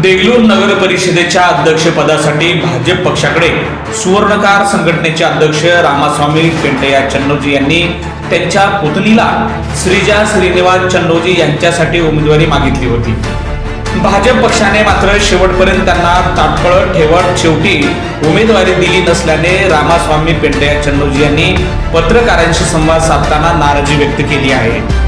देगलूर नगर परिषदेच्या अध्यक्षपदासाठी भाजप पक्षाकडे सुवर्णकार संघटनेचे अध्यक्ष रामास्वामी पेंटया चन्नोजी यांनी त्यांच्या पुतणीला श्रीजा श्रीनिवास चन्नोजी यांच्यासाठी उमेदवारी मागितली होती. भाजप पक्षाने मात्र शेवटपर्यंत त्यांना ताटकळत ठेवत शेवटी उमेदवारी दिली नसल्याने रामास्वामी पेंटया चन्नोजी यांनी पत्रकारांशी संवाद साधताना नाराजी व्यक्त केली आहे.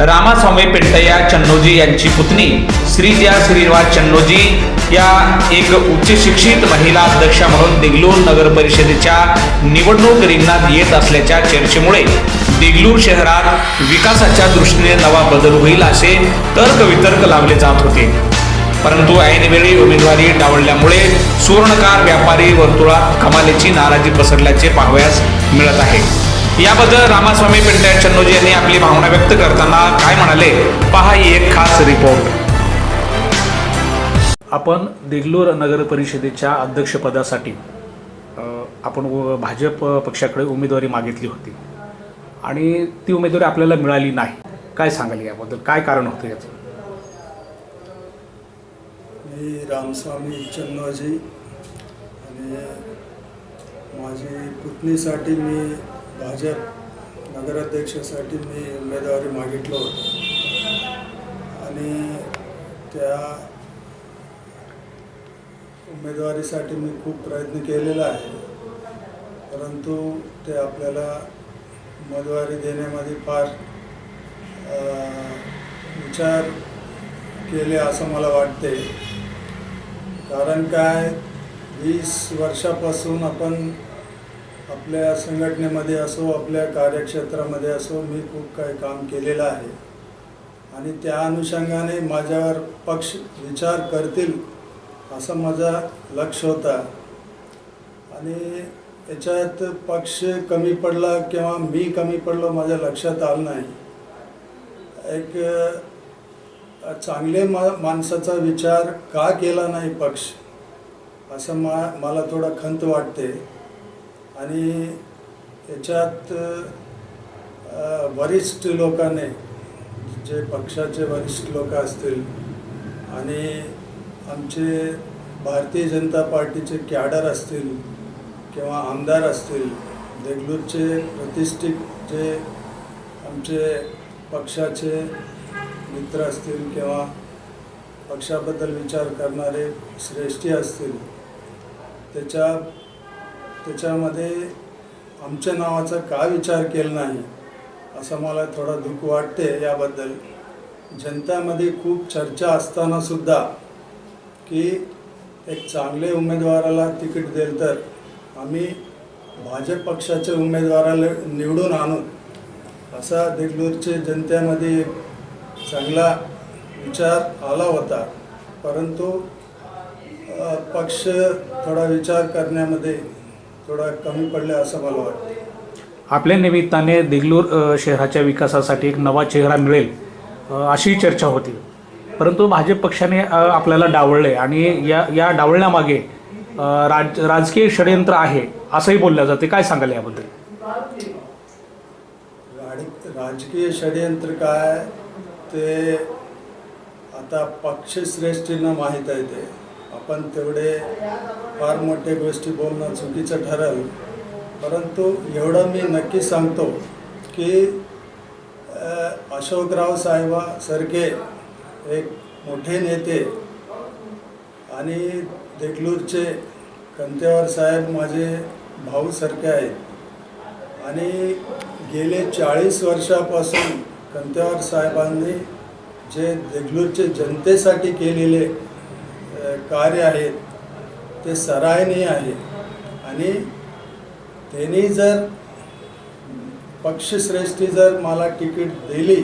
रामास्वामी पेंटय्या चन्नोजी यांची पुतणी श्रीजा श्रीनिवास चन्नोजी या एक उच्च शिक्षित महिला अध्यक्षा म्हणून देगलूर नगर परिषदेच्या निवडणूक रिंगणात येत असल्याच्या चर्चेमुळे देगलूर शहरात विकासाच्या दृष्टीने नवा बदल होईल असे तर्कवितर्क लावले जात होते. परंतु ऐनवेळी उमेदवारी डावलल्यामुळे सुवर्णकार व्यापारी वर्तुळात कमालीची नाराजी पसरल्याचे पाहावयास मिळत आहे. याबद्दल रामास्वामी पेंटया चन्नोजी यांनी आपली भावना व्यक्त करताना काय म्हणाले पहा ही एक खास रिपोर्ट. आपण देगलूर नगर परिषदेच्या अध्यक्षपदासाठी आपण व- भाजप पक्षाकडे उमेदवारी मागितली होती. आणि ती उमेदवारी आपल्याला मिळाली नाही. काय सांगाल याबद्दल? काय कारण होतं याचं? मी रामस्वामी चन्नोजी आणि माझी पुतणीसाठी मी भाजप नगराध्यक्षासाठी मी उमेदवारी मागितलं होतं. आणि त्या उमेदवारीसाठी मी खूप प्रयत्न केलेला आहे. परंतु ते आपल्याला उमेदवारी देण्यामध्ये फार विचार केले असं मला वाटते. कारण काय वीस वर्षापासून आपण आपल्या संघटनेमध्ये असो आपल्या कार्यक्षेत्रामध्ये असो मी खूप काही काम केलेलं आहे. आणि त्या अनुषंगाने माझ्यावर पक्ष विचार करतील असं माझा लक्ष होता. आणि याच्यात पक्ष कमी पडला किंवा मी कमी पडलो माझ्या लक्षात आलं नाही. एक चांगले मा माणसाचा विचार का केला नाही पक्ष असं मा मला थोडा खंत वाटते. आणि याच्यात वरिष्ठ लोकांनी जे पक्षाचे वरिष्ठ लोक असतील आणि आमचे भारतीय जनता पार्टीचे कॅडर असतील किंवा आमदार असतील देगलूरचे प्रतिष्ठित जे आमचे पक्षाचे मित्र असतील किंवा पक्षाबद्दल विचार करणारे श्रेष्ठी असतील त्याच्या त्याच्यामध्ये आमच्या नावाचा का विचार केला नाही असं मला थोडा दुःख वाटते याबद्दल. जनतामध्ये खूप चर्चा असताना सुद्धा की एक चांगले उमेदवाराला तिकीट देईल तर आम्ही भाजप पक्षाच्या उमेदवाराला निवडून आणू असा देगलूरचे जनतेमध्ये एक चांगला विचार आला होता. परंतु पक्ष थोडा विचार करण्यामध्ये थोडा कमी पडले असं मला वाटतं. आपल्या निमित्ताने देगलूर शहराच्या विकासासाठी एक नवा चेहरा मिळेल अशी चर्चा होती. परंतु भाजप पक्षाने आपल्याला डावळले आणि या या डावळण्यामागे राज राजकीय षडयंत्र आहे असंही बोललं जाते. काय सांगाल याबद्दल? राजकीय षडयंत्र काय? ते आता पक्षश्रेष्ठींना माहीत आहे ते. आपण तेवढे फार मोठे गोष्टी बोलणं चुकीचं ठरेल. परंतु एवढं मी नक्की सांगतो की अशोकराव साहेबासारखे एक मोठे नेते आणि देगलूरचे कंतेवार साहेब माझे भाऊसारखे आहेत. आणि गेले चाळीस वर्षापासून कंतेवार साहेबांनी जे देगलूरचे जनतेसाठी केलेले कार्य आहेत ते सराहनीय आहे. आणि त्यांनी जर पक्षश्रेष्ठी जर मला तिकीट दिली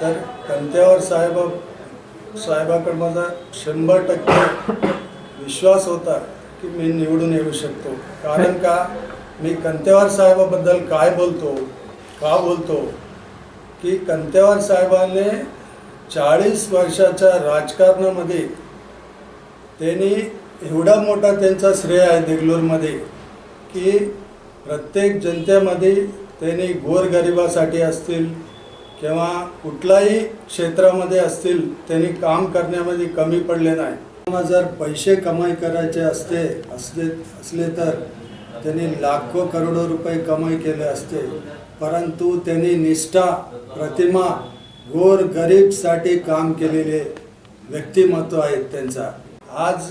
तर कंत्यावर साहेबा साहेबाकडे माझा शंभर टक्के विश्वास होता की मी निवडून येऊ शकतो. कारण का? मी कंतेवार साहेबाबद्दल काय बोलतो का बोलतो? की कंतेवार साहेबाने चाळीस वर्षाच्या राजकारणामध्ये त्यांनी एवढा मोठा त्यांचा श्रेय आहे देगलूरमध्ये की प्रत्येक जनतेमध्ये त्यांनी गोरगरिबासाठी असतील किंवा कुठलाही क्षेत्रामध्ये असतील त्यांनी काम करण्यामध्ये कमी पडले नाही. जर पैसे कमाई करायचे असते असले असले तर त्यांनी लाखो करोडो रुपये कमाई केले असते. परंतु त्यांनी निष्ठा प्रतिमा गोर गरीबसाठी काम केलेले व्यक्तिमत्व आहेत त्यांचा. आज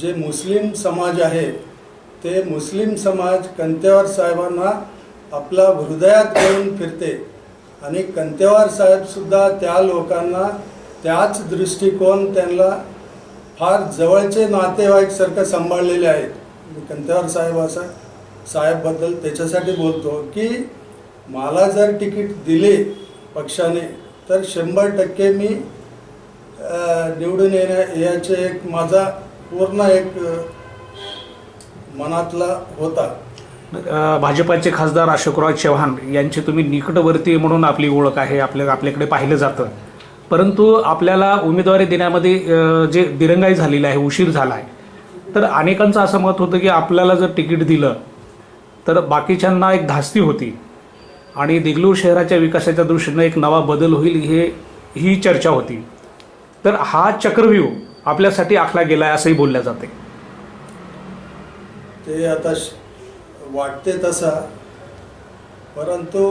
जे मुस्लिम समाज आहे ते मुस्लिम समाज कंतेवार साहेबांना आपला हृदयात घेऊन फिरते. आणि कंतेवार साहेबसुद्धा त्या लोकांना त्याच दृष्टिकोन त्यांना फार जवळचे नातेवाईकसारखं सांभाळलेले आहेत. मी कंतेवार साहेब असा साहेबबद्दल त्याच्यासाठी बोलतो की मला जर तिकीट दिले पक्षाने तर शंभर टक्के मी निवडून येण्या याचे एक माझा पूर्ण एक मनातला होता. भाजपाचे खासदार अशोकराव चव्हाण यांचे तुम्ही निकटवर्ती म्हणून आपली ओळख आहे आपल्या आपल्याकडे पाहिलं जातं. परंतु आपल्याला उमेदवारी देण्यामध्ये जे दिरंगाई झालेली आहे उशीर झाला आहे. तर अनेकांचं असं मत होतं की आपल्याला जर तिकीट दिलं तर बाकीच्यांना एक धास्ती होती. आणि देगलूर शहराच्या विकासाच्या दृष्टीनं एक नवा बदल होईल हे ही चर्चा होती. तर हा चक्रव्यूह आपल्यासाठी आखला गेला आहे असंही बोलल्या जाते. ते आता वाटते तसा परंतु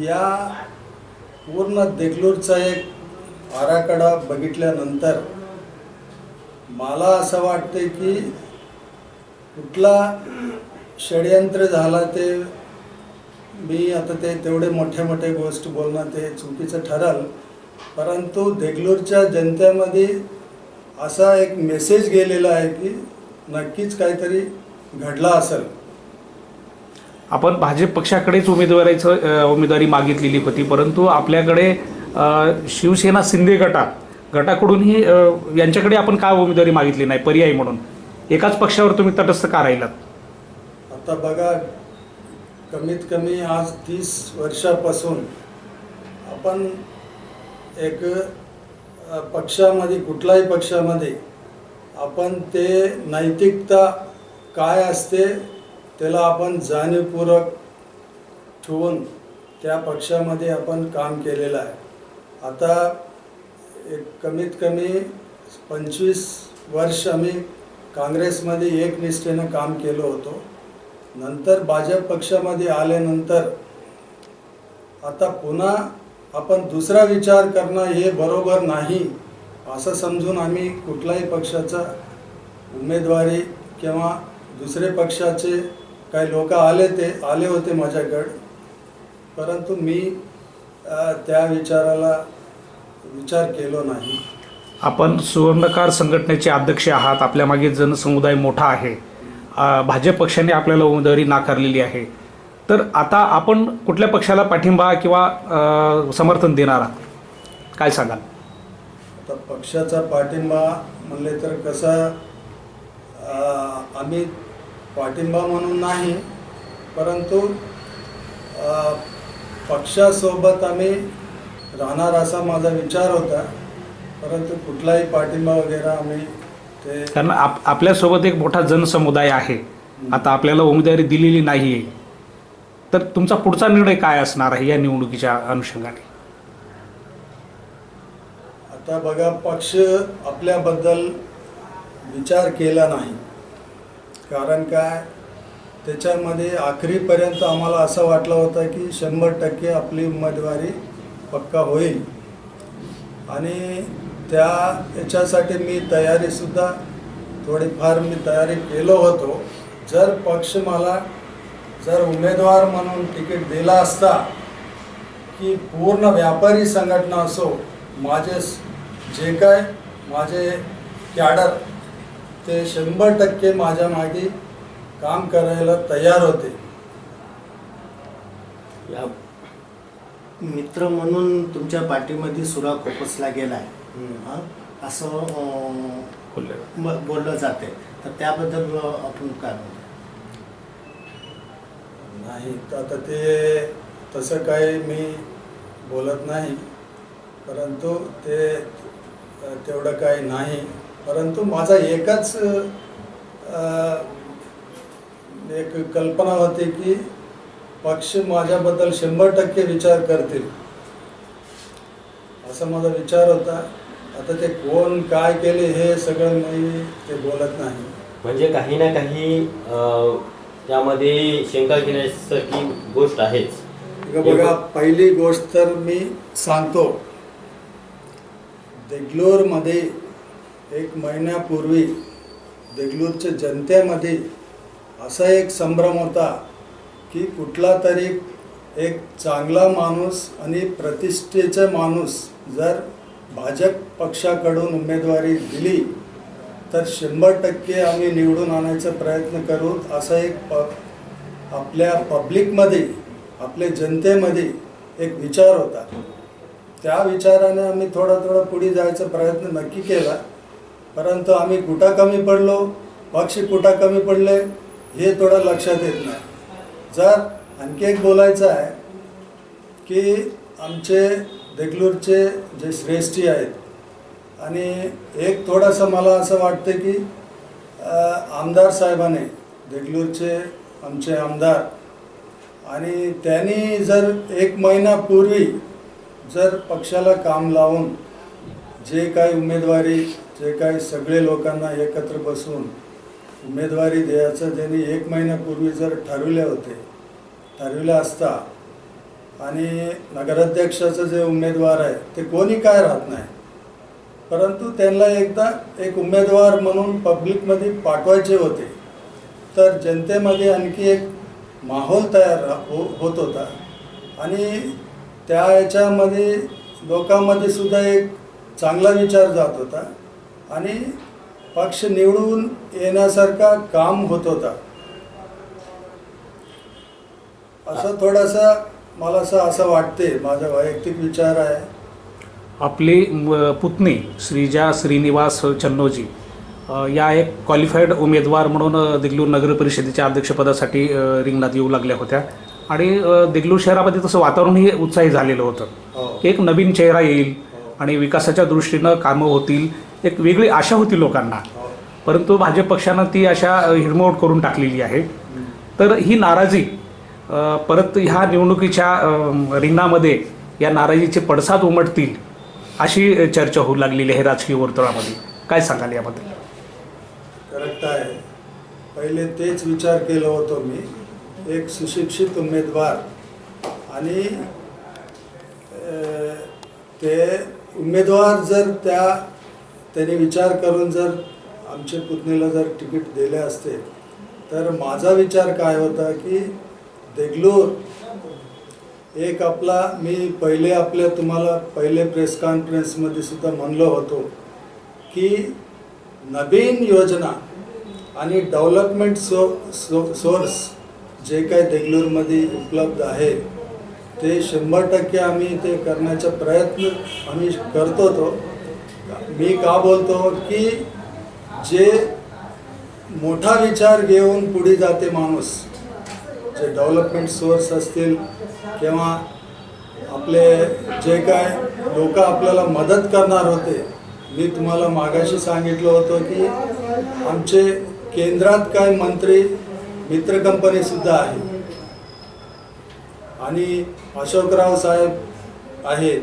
या पूर्ण देगलूरचा एक आराखडा बघितल्यानंतर मला असं वाटते की कुठला षडयंत्र झाला ते मी आता ते तेवढे मोठे मोठे गोष्ट बोलणं ते चुकीचं ठरल. परंतु देगलूरच्या जनतेमध्ये असा एक मेसेज गेलेला आहे की नक्कीच काहीतरी घडला असेल. आपण भाजप पक्षाकडेच उमेदवारीचं उमेदवारी मागितलेली होती परंतु आपल्याकडे शिवसेना शिंदे गटात गटाकडूनही यांच्याकडे आपण का उमेदवारी मागितली नाही? पर्यायी म्हणून. एकाच पक्षावर तुम्ही तटस्थ का राहिलात? आता बघा कमीत कमी आज तीस वर्षापासून आपण एक पक्षामध्ये कुठल्याही पक्षामध्ये आपण ते नैतिकता काय असते त्याला आपण जाणीवपूर्वक ठेवून त्या पक्षामध्ये आपण काम केलेलं आहे. आता एक कमीत कमी पंचवीस वर्ष आम्ही काँग्रेसमध्ये एकनिष्ठेनं काम केलं होतो. नंतर भाजप पक्षामध्ये आल्यानंतर आता पुन्हा आपण दुसरा विचार करणं हे बरोबर नाही असं समजून आम्ही कुठल्याही पक्षाचा उमेदवारी किंवा दुसरे पक्षाचे काही लोक आले ते आले होते माझ्याकड. परंतु मी त्या विचाराला विचार केलो नाही. आपण सुवर्णकार संघटनेचे अध्यक्ष आहात. आपल्या मागे जनसमुदाय मोठा आहे. भाजप पक्षाने आपल्याला उमेदवारी नाकारलेली आहे. तर आता आपण कुठल्या पक्षाला पाठिंबा किंवा समर्थन देणार आहात? काय सांगाल? आता पक्षाचा पाठिंबा म्हणले तर कसा आम्ही पाठिंबा म्हणून नाही परंतु पक्षासोबत आम्ही राहणार असा माझा विचार होता परंतु कुठलाही पाठिंबा वगैरे आम्ही ते कारण आप आपल्यासोबत एक मोठा जनसमुदाय आहे. आता आपल्याला उमेदवारी दिलेली नाही आहे तर तुमचा पुढचा निर्णय काय असणार आहे या निवडणुकीच्या अनुषंगाने? आता बघा पक्ष आपल्याबद्दल विचार केला नाही. कारण काय? त्याच्यामध्ये आखरीपर्यंत आम्हाला असं वाटलं होतं की शंभर टक्के आपली उमेदवारी पक्का होईल. आणि त्या याच्यासाठी मी तयारीसुद्धा थोडीफार मी तयारी केलो होतो. जर पक्ष मला जर उमेदवार म्हणून तिकीट दिला असता की पूर्ण व्यापारी संघटना असो माझे जे काय माझे कॅडर ते शंभर टक्के माझ्या मागे काम करायला तयार होते. या मित्र म्हणून तुमच्या पाठीमध्ये सुरा खोपसला गेलाय. हं? असं बोलले जाते तर त्याबद्दल आपण काय म्हणतो? नाही तर आता ते तसं काही मी बोलत नाही परंतु ते तेवढं काही नाही. परंतु माझा एकच एक कल्पना होती की पक्ष माझ्याबद्दल शंभर टक्के विचार करतील. असा माझा विचार होता. आता ते कोण काय केले हे सगळं मी ते बोलत नाही. म्हणजे काही ना काही अं, त्यामध्ये शंका घेण्यासारखी गोष्ट आहेच. बघा पहिली गोष्ट तर मी सांगतो. देगलूरमध्ये एक महिन्यापूर्वी देगलूरच्या जनतेमध्ये असा एक संभ्रम होता की कुठला तरी एक चांगला माणूस आणि प्रतिष्ठेचा माणूस जर भाजप पक्षाकडून उमेदवारी दिली तर शंभर टक्के आम्ही निवडून आणायचा प्रयत्न करू. असा एक प आपल्या पब्लिकमध्ये आपल्या जनतेमध्ये एक विचार होता. त्या विचाराने आम्ही थोडा थोडा पुढे जायचा प्रयत्न नक्की केला. परंतु आम्ही कुठं कमी पडलो पक्ष कुठं कमी पडले हे थोडं लक्षात येत नाही. जर आणखी एक बोलायचं आहे की आमचे देगलूरचे जे श्रेष्ठी आहेत आणि एक थोडंसं मला असं वाटतं की आमदार साहेबाने देगलूरचे आमचे आमदार आणि त्यांनी जर एक महिनापूर्वी जर पक्षाला काम लावून जे काही उमेदवारी जे काही सगळे लोकांना एकत्र बसून उमेदवारी द्यायचं त्यांनी एक महिन्यापूर्वी जर ठरविले होते ठरविले असता आणि नगराध्यक्षाचं जे उमेदवार आहे ते कोणी काय राहत नाही. परंतु त्यांना एकदा एक उमेदवार म्हणून पब्लिकमध्ये पाठवायचे होते. तर जनतेमध्ये आणखी एक माहोल तयार हो होत होता. आणि त्या याच्यामध्ये लोकांमध्ये सुद्धा एक चांगला विचार जात होता. आणि पक्ष निवडून येण्यासारखा काम होत होता. असं थोडासा मला असं असं वाटते माझा वैयक्तिक विचार आहे. आपली पुतणी श्रीजा श्रीनिवास चन्नोजी या एक क्वालिफाईड उमेदवार म्हणून देगलूर नगर परिषदेच्या अध्यक्षपदासाठी रिंगणात येऊ लागल्या होत्या. आणि देगलूर शहरामध्ये तसं वातावरणही उत्साही झालेलं होतं. हो. एक नवीन चेहरा येईल आणि विकासाच्या दृष्टीनं कामं होतील एक वेगळी आशा होती लोकांना. हो. परंतु भाजप पक्षानं ती अशा अ, हिरमोड करून टाकलेली आहे. तर ही नाराजी परत ह्या निवडणुकीच्या रिंगणामध्ये या नाराजीचे पडसाद उमटतील अशी चर्चा होऊ लागलेली आहे राजकीय वर्तुळामध्ये. काय सांगाल याबद्दल? करेक्ट आहे. पहिले तेच विचार केलं होतो मी. एक सुशिक्षित उमेदवार आणि ते उमेदवार जर त्या त्यांनी विचार करून जर आमच्या पुतणीला जर तिकीट दिले असते तर माझा विचार काय होता की देगलूर एक आपला मी पहिले आपल्या तुम्हाला पहिले प्रेस कॉन्फरन्समध्ये सुद्धा म्हणलो होतो की नवीन योजना आणि डेव्हलपमेंट सो सो सोर्स जे काही देगलूरमध्ये उपलब्ध आहे ते शंभर टक्के आम्ही ते करण्याचा प्रयत्न आम्ही करतो तो. मी का बोलतो की जे मोठा विचार घेऊन पुढे जाते माणूस जे डेव्हलपमेंट सोर्स असतील किंवा आपले जे काय लोक आपल्याला मदत करणार होते मी तुम्हाला मागाशी सांगितलं होतं की आमचे केंद्रात काय मंत्री मित्र कंपनी सुद्धा आहे. आणि अशोकराव साहेब आहेत.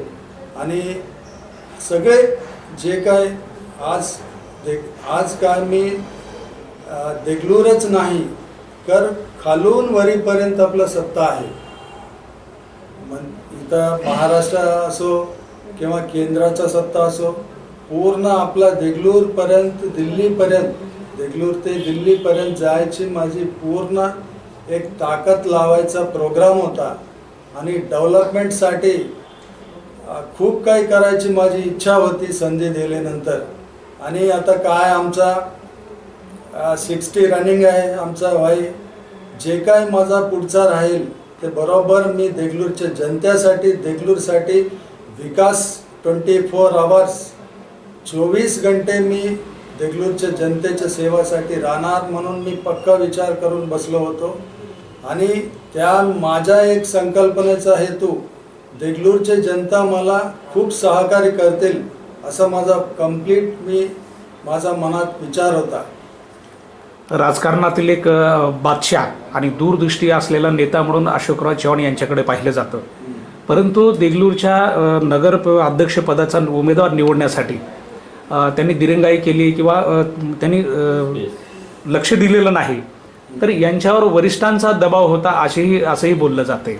आणि सगळे जे काय आज दे आज काय मी देखलूरच देगलूरच नाही तर खालून वरीपर्यंत आपलं सत्ता आहे. आता महाराष्ट्र असो किंवा केंद्राचा सत्ता असो पूर्ण आपला देगलूरपर्यंत दिल्लीपर्यंत देगलूर ते दिल्लीपर्यंत जायची माझी पूर्ण एक ताकद लावायचा प्रोग्राम होता. आणि डेव्हलपमेंटसाठी खूप काही करायची माझी इच्छा होती संधी दिल्यानंतर. आणि आता काय आमचा सिक्स्टी रनिंग आहे आमचा व्हाई जे काय माझा पुढचा राहील ते बरोबर मी देगलूरच्या जनतेसाठी देगलूरसाठी विकास ट्वेंटी फोर आवर्स चोवीस घंटे मी देगलूरच्या जनतेच्या सेवासाठी राहणार म्हणून मी पक्का विचार करून बसलो होतो. आणि त्या माझ्या एक संकल्पनेचा हेतू देगलूरचे जनता मला खूप सहकार्य करतील असा माझा कंप्लीट मी माझा मनात विचार होता. राजकारणातील एक बादशाह आणि दूरदृष्टी असलेला नेता म्हणून अशोकराव चव्हाण यांच्याकडे पाहिलं जातं. परंतु देगलूरच्या नगर अध्यक्षपदाचा उमेदवार निवडण्यासाठी त्यांनी दिरंगाई केली किंवा त्यांनी लक्ष दिलेलं नाही तर यांच्यावर वरिष्ठांचा दबाव होता असेही असंही बोललं जाते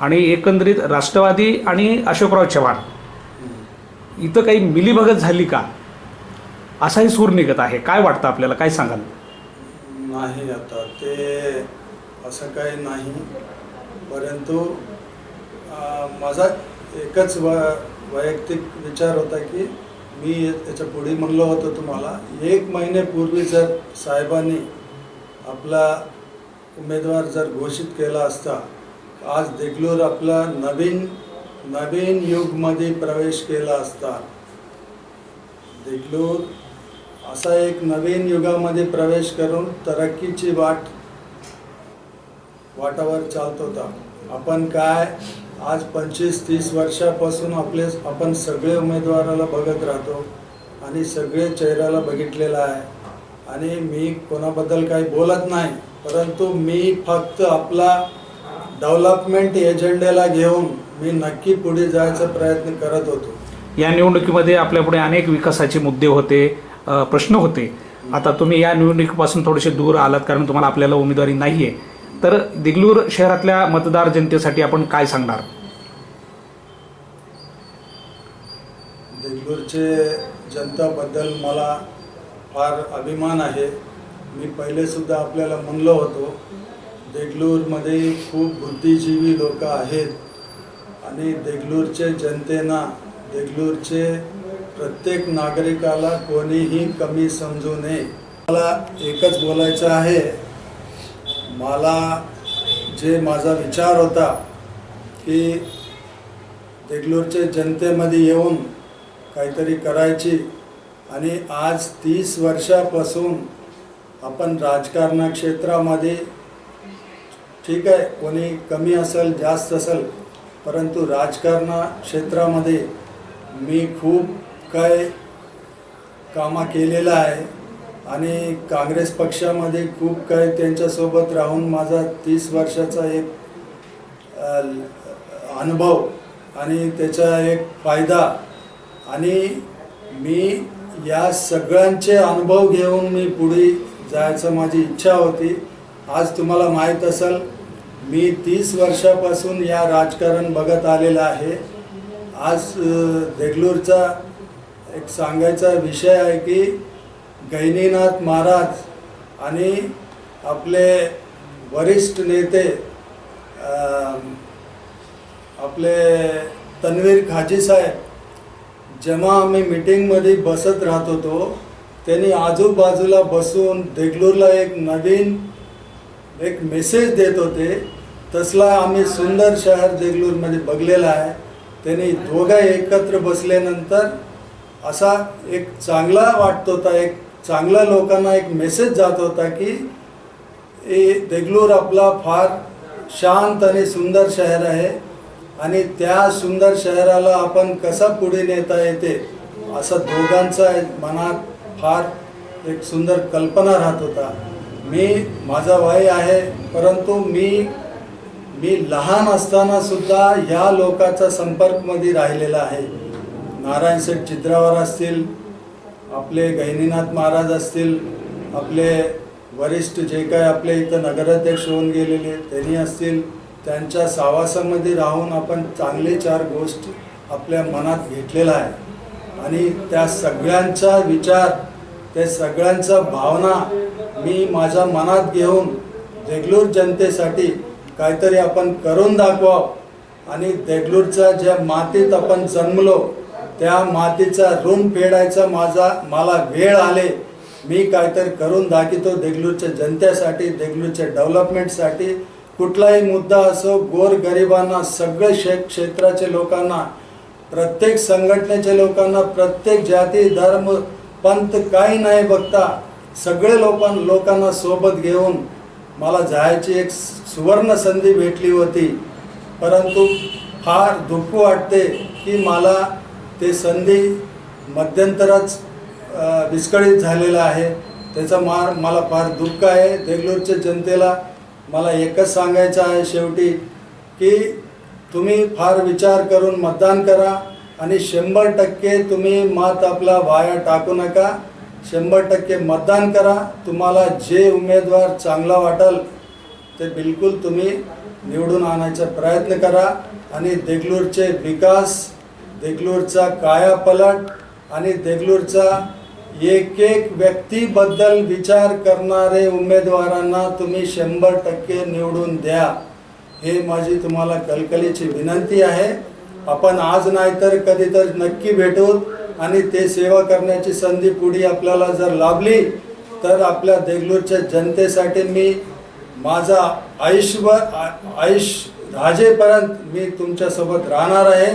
आणि एकंदरीत राष्ट्रवादी आणि अशोकराव चव्हाण इथं काही मिलीभगत झाली का? असाही सूर निघत आहे. काय वाटतं आपल्याला? काय सांगाल? नाही आता. ते असं काही नाही. परंतु माझा एकच व वैयक्तिक विचार होता की मी याच्यापुढे म्हणलो होतो तुम्हाला एक महिन्यापूर्वी जर साहेबांनी आपला उमेदवार जर घोषित केला असता आज देगलूर आपला नवीन नवीन युगमध्ये प्रवेश केला असता देगलूर असा एक नवीन युगामध्ये प्रवेश करून तरक्कीची वाट वाटावर चालत होता. आपण काय आज पंचवीस तीस वर्षापासून आपले आपण सगळे उमेदवाराला बघत राहतो आणि सगळे चेहऱ्याला बघितलेला आहे. आणि मी कोणाबद्दल काही बोलत नाही परंतु मी फक्त आपला डेव्हलपमेंट एजेंडेला घेऊन मी नक्की पुढे जायचा प्रयत्न करत होतो. या निवडणुकीमध्ये आपल्यापुढे अनेक विकासाचे मुद्दे होते. प्रश्न होते. आता तुम्ही या निवडणुकीपासून थोडेसे दूर आलात कारण तुम्हाला आपल्याला उमेदवारी नाही आहे तर दिगलूर शहरातल्या मतदार जनतेसाठी आपण काय सांगणार? देगलूरचे जनताबद्दल मला फार अभिमान आहे. मी पहिलेसुद्धा आपल्याला म्हणलो होतो देगलूरमध्ये खूप बुद्धिजीवी लोक आहेत आणि देगलूरचे जनतेना देगलूरचे प्रत्येक नागरिकाला कोणीही कमी समजू नये. मला एकच बोलायचं आहे. मला जे माझा विचार होता की देगलूरच्या जनतेमध्ये येऊन काहीतरी करायची आणि आज तीस वर्षापासून आपण राजकारणा क्षेत्रामध्ये ठीक आहे कोणी कमी असेल जास्त असेल परंतु राजकारणा क्षेत्रामध्ये मी खूप काय कामा केलेलं आहे आणि काँग्रेस पक्षामध्ये खूप काही त्यांच्यासोबत राहून माझा तीस वर्षाचा एक अनुभव आणि त्याचा एक फायदा आणि मी या सगळ्यांचे अनुभव घेऊन मी पुढे जायचं माझी इच्छा होती. आज तुम्हाला माहीत असेल मी तीस वर्षापासून या राजकारण बघत आलेलं आहे. आज देगलूरचा एक सांगायचा विषय आहे की गैनीनाथ महाराज आणि आपले वरिष्ठ नेते आपले तन्वीर खाजी साहेब जेव्हा आम्ही मीटिंगमध्ये बसत राहत होतो त्यांनी आजूबाजूला बसून देगलूरला एक नवीन एक मेसेज देत होते. तसला आम्ही सुंदर शहर देगलूरमध्ये बघलेला आहे. त्यांनी दोघं एकत्र बसल्यानंतर असा एक चांगला वाटत होता एक चांगला लोकांना एक मेसेज जात होता की ए देगलूर आपला फार शांत आणि सुंदर शहर आहे आणि त्या सुंदर शहराला आपण कसा पुढे नेता येते? असं दोघांचा मनात फार एक सुंदर कल्पना राहत होता. मी माझा वय आहे परंतु मी मी लहान असताना सुद्धा या लोकांचा संपर्कमध्ये राहिलेला आहे. नारायण शेठ चित्रावर असतील आपले गहिनीनाथ महाराज असतील आपले वरिष्ठ जे काय आपले इथं नगराध्यक्ष होऊन गेलेले त्यांनी असतील त्यांच्या सावासामध्ये राहून आपण चांगले चार गोष्ट आपल्या मनात घेतलेला आहे. आणि त्या सगळ्यांचा विचार त्या सगळ्यांचा भावना मी माझ्या मनात घेऊन देगलूर जनतेसाठी काहीतरी आपण करून दाखवावं. आणि देगलूरच्या ज्या मातीत आपण जन्मलो त्या मातीचा ऋण फेडायचा माझा मला वेळ आले. मी काहीतरी करून दाखवतो देगलूरच्या जनतेसाठी देगलूरच्या डेव्हलपमेंटसाठी. कुठलाही मुद्दा असो गोर गरिबांना सगळे शे क्षेत्राचे लोकांना प्रत्येक संघटनेच्या लोकांना प्रत्येक जाती धर्म पंथ काही नाही बघता सगळे लोकां लोकांना सोबत घेऊन मला जायची एक सुवर्ण संधी भेटली होती. परंतु फार दुःख वाटते की मला ते संधी मध्यंतरच विस्कळीत झालेला आहे. त्याचा मार मला फार दुःख आहे. देगलूरच्या जनतेला मला एकच सांगायचं आहे शेवटी की तुम्ही फार विचार करून मतदान करा आणि शंभर टक्के तुम्ही मत आपला वाया टाकू नका. शंभर टक्के मतदान करा. तुम्हाला जे उमेदवार चांगला वाटेल ते बिलकुल तुम्ही निवडून आणायचा प्रयत्न करा. आणि देगलूरचे विकास देगलूरचा कायापलट आणि देगलूरचा एक एक व्यक्तीबद्दल विचार करणारे उमेदवारांना तुम्ही शंभर टक्के निवडून द्या. हे माझी तुम्हाला कलकलीची विनंती आहे. आपण आज नाही तर कधी तर नक्की भेटू आणि ते सेवा करण्याची संधी पुढे आपल्याला जर लाभली तर आपल्या देगलूरच्या जनतेसाठी मी माझा आयुष्यभर आयुष्य राजेपर्यंत मी तुमच्यासोबत राहणार आहे.